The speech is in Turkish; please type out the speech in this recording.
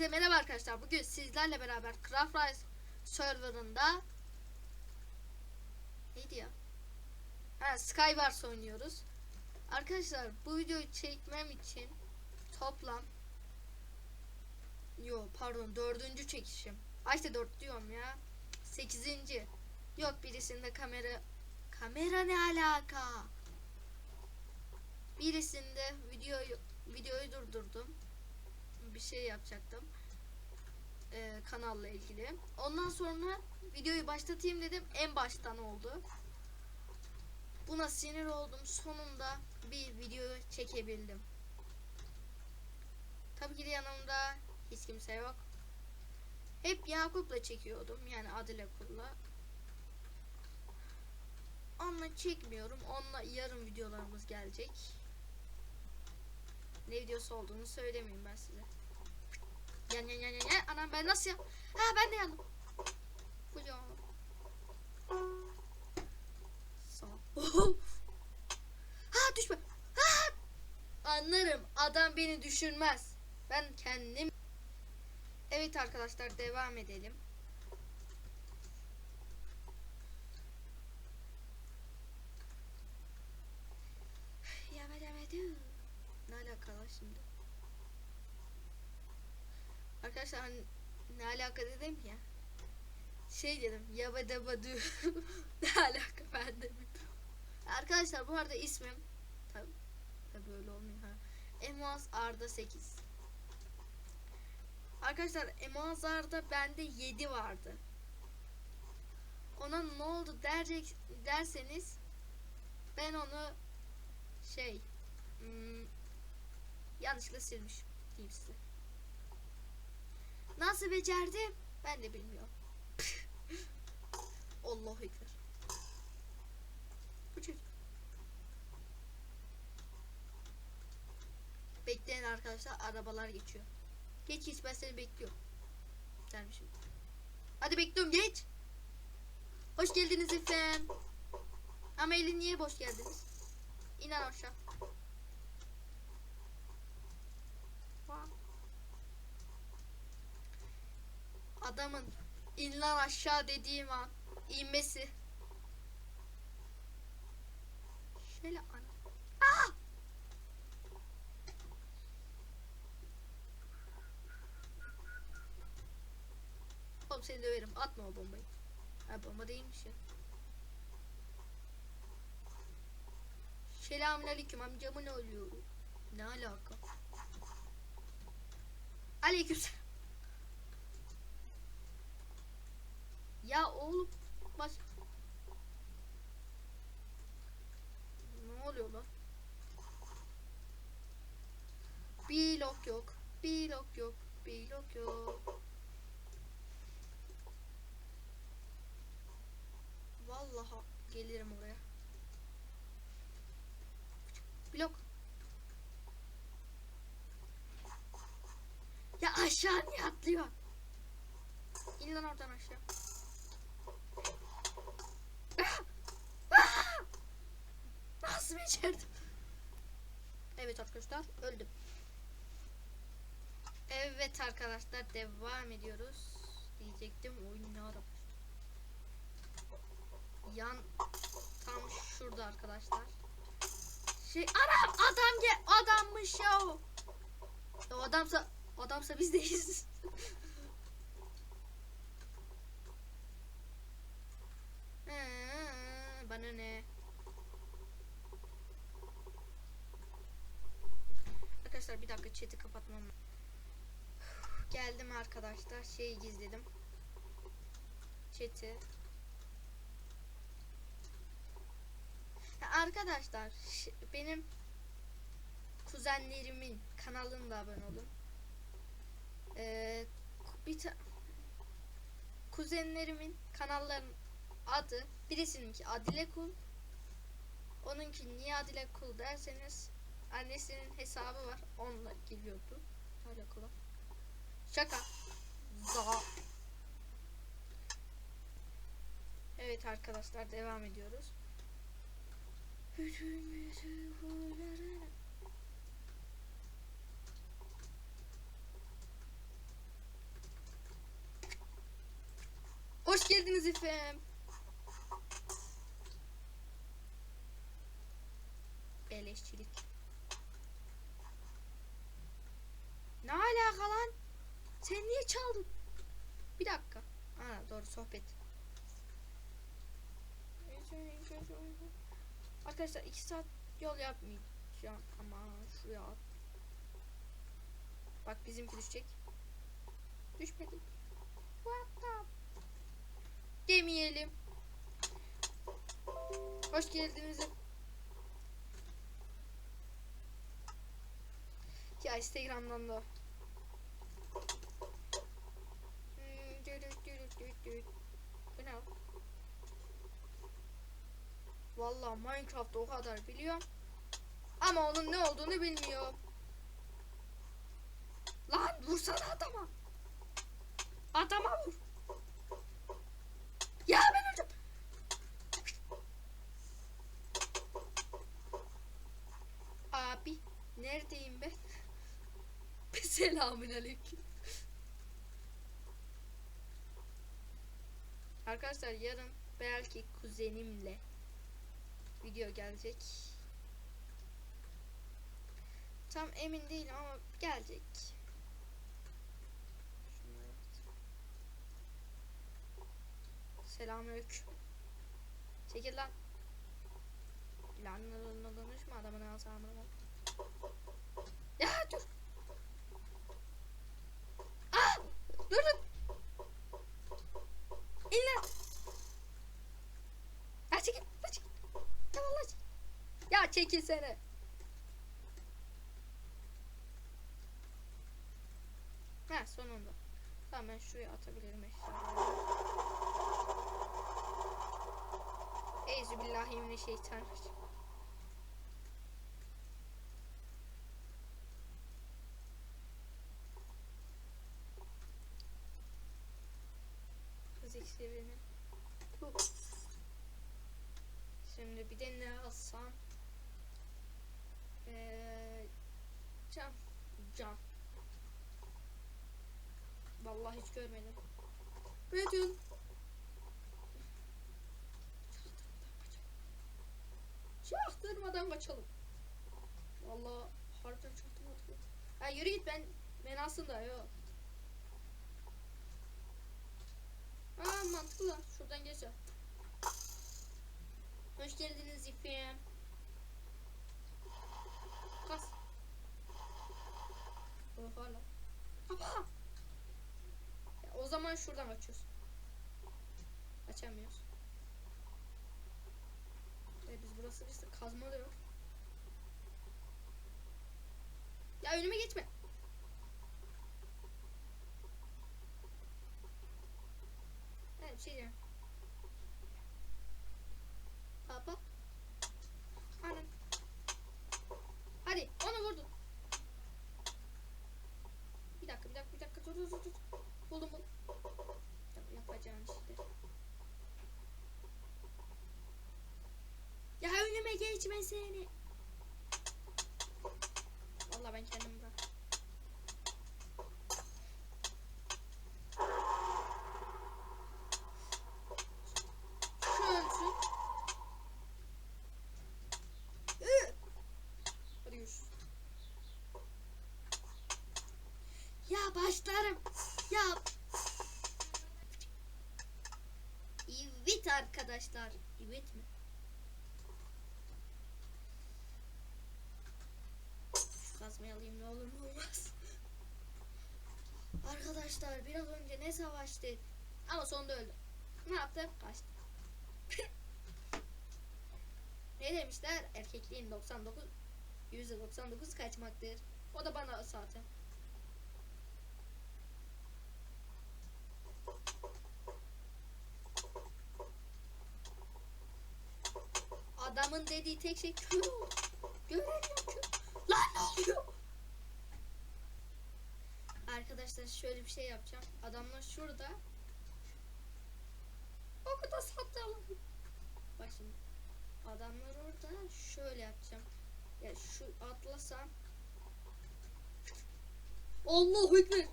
Hepinize merhaba arkadaşlar. Bugün sizlerle beraber Craft Rise serverında neydi ya? Ha, Skywars oynuyoruz. Arkadaşlar bu videoyu çekmem için toplam Yo pardon dördüncü çekişim. Ay işte dört diyorum ya. Sekizinci. Yok birisinde kamera kamera ne alaka? Birisinde videoyu videoyu durdurdum bir şey yapacaktım. Ee, kanalla ilgili. Ondan sonra videoyu başlatayım dedim. En baştan oldu. Buna sinir oldum. Sonunda bir video çekebildim. Tabii ki de yanımda hiç kimse yok. Hep Yakup'la çekiyordum. Yani Adile Kul'la. Onunla çekmiyorum. Onunla yarın videolarımız gelecek. Ne videosu olduğunu söylemeyeyim ben size. Yan yan yan yan yan. Anam ben nasıl ya? Ha ben de yandım. Hocam. Sağ. ha düşme. Ha! Anlarım. Adam beni düşürmez. Ben kendim. Evet arkadaşlar devam edelim. Ne alakalı şimdi? Arkadaşlar hani ne alaka dedim ya. Şey dedim yabadabadu. ne alaka ben de bilmiyorum. Arkadaşlar bu arada ismim tabi tabi böyle olmuyor ha. Emaz Arda 8. Arkadaşlar Emaz Arda bende 7 vardı. Ona ne oldu derecek derseniz ben onu şey hmm, yanlışlıkla silmiş diyeyim size. Nasıl becerdim? Ben de bilmiyorum. Allahu ekber. Bekleyin arkadaşlar arabalar geçiyor. Geç geç ben seni bekliyorum. Dermişim. Hadi bekliyorum geç. Hoş geldiniz efendim. Ama elin niye boş geldiniz? İnan aşağı. Adamın in lan aşağı dediğim an inmesi. Şöyle ana. Aa! Oğlum seni döverim. Atma o bombayı. Ha bomba değilmiş ya. Selamünaleyküm amcamın oluyor? Ne alaka? Aleykümselam. Ya oğlum baş... Ne oluyor lan? Blok yok. Blok yok. Blok yok. Vallahi gelirim oraya. Blok. Ya aşağı niye atlıyor? İn lan oradan aşağı. Nasıl becerdim? Evet arkadaşlar öldüm. Evet arkadaşlar devam ediyoruz. Diyecektim oyun Yan tam şurada arkadaşlar. Şey ara adam ge adammış ya o. O adamsa adamsa biz değiliz. Ee, bana ne? Arkadaşlar bir dakika chat'i kapatmam. Geldim arkadaşlar. Şeyi gizledim. Chat'i. Arkadaşlar benim kuzenlerimin kanalına abone olun. Ee, bir kuzenlerimin kanallarının adı birisininki Adile Kul onunki niye Adile Kul derseniz Annesinin hesabı var. Onunla geliyordu. Hala kola. Şaka. Za. Evet arkadaşlar devam ediyoruz. Hoş geldiniz efendim. Eleşçilik. Ne alaka lan? Sen niye çaldın? Bir dakika. Ha doğru sohbet. Arkadaşlar iki saat yol yapmayacağım ama şuraya at. Bak bizimki düşecek. Düşmedi. What the? Demeyelim. Hoş geldiniz. Ya Instagram'dan da. Hmm, dürüt dürüt. Bu ne? Vallahi Minecraft o kadar biliyorum. Ama onun ne olduğunu bilmiyorum. Lan vursana adama. Adama vur. Ya ben öldüm. Abi neredeyim ben? Selamünaleyküm. Arkadaşlar yarın belki kuzenimle video gelecek. Tam emin değilim ama gelecek. Selamünaleyküm. Çekil lan. Lan lan lan konuşma adamın bak. Ya dur. Ah! Dur dur. İn lan. Ya çekil. Ya çekil. Ya vallahi çekil. Ya çekilsene. Ha sonunda. Tamam ben şuraya atabilirim eşyaları. Euzubillahimineşşeytanirracim. Hız iksirini. Şimdi bir de ne alsam? Ee, cam. Cam. Vallahi hiç görmedim. Betül. Çaktırmadan kaçalım. Vallahi harbiden çaktırmadan. Ha yürü git ben ben aslında yok. Aa mantıklı. Şuradan geçer. Hoş geldiniz İpim. Kas. Oha lan. Ama. Ya, o zaman şuradan açıyoruz. Açamıyoruz. E, biz burası işte kazma da yok. Ya önüme geçme. Evet bir şey diyeceğim. Hop hop. Anam. Hadi onu vurdun. Bir dakika bir dakika bir dakika dur dur dur. dur. Buldum buldum. Tabii yapacağın işte. Ya önüme geçme seni. Vallahi ben kendim bırak. Ya başlarım. Ya. Evet arkadaşlar. Evet mi? Şu kazmayı alayım ne olur ne olmaz. Arkadaşlar biraz önce ne savaştık. Ama sonunda öldü. Ne yaptı? Kaçtı. ne demişler? Erkekliğin 99 %99 kaçmaktır. O da bana zaten. Adamın dediği tek şey kör kör. Lan ne oluyor? Arkadaşlar şöyle bir şey yapacağım. Adamlar şurada. O kadar sattı. Bak şimdi. Adamlar orada. Şöyle yapacağım. Ya şu atlasam. Allahu Ekber.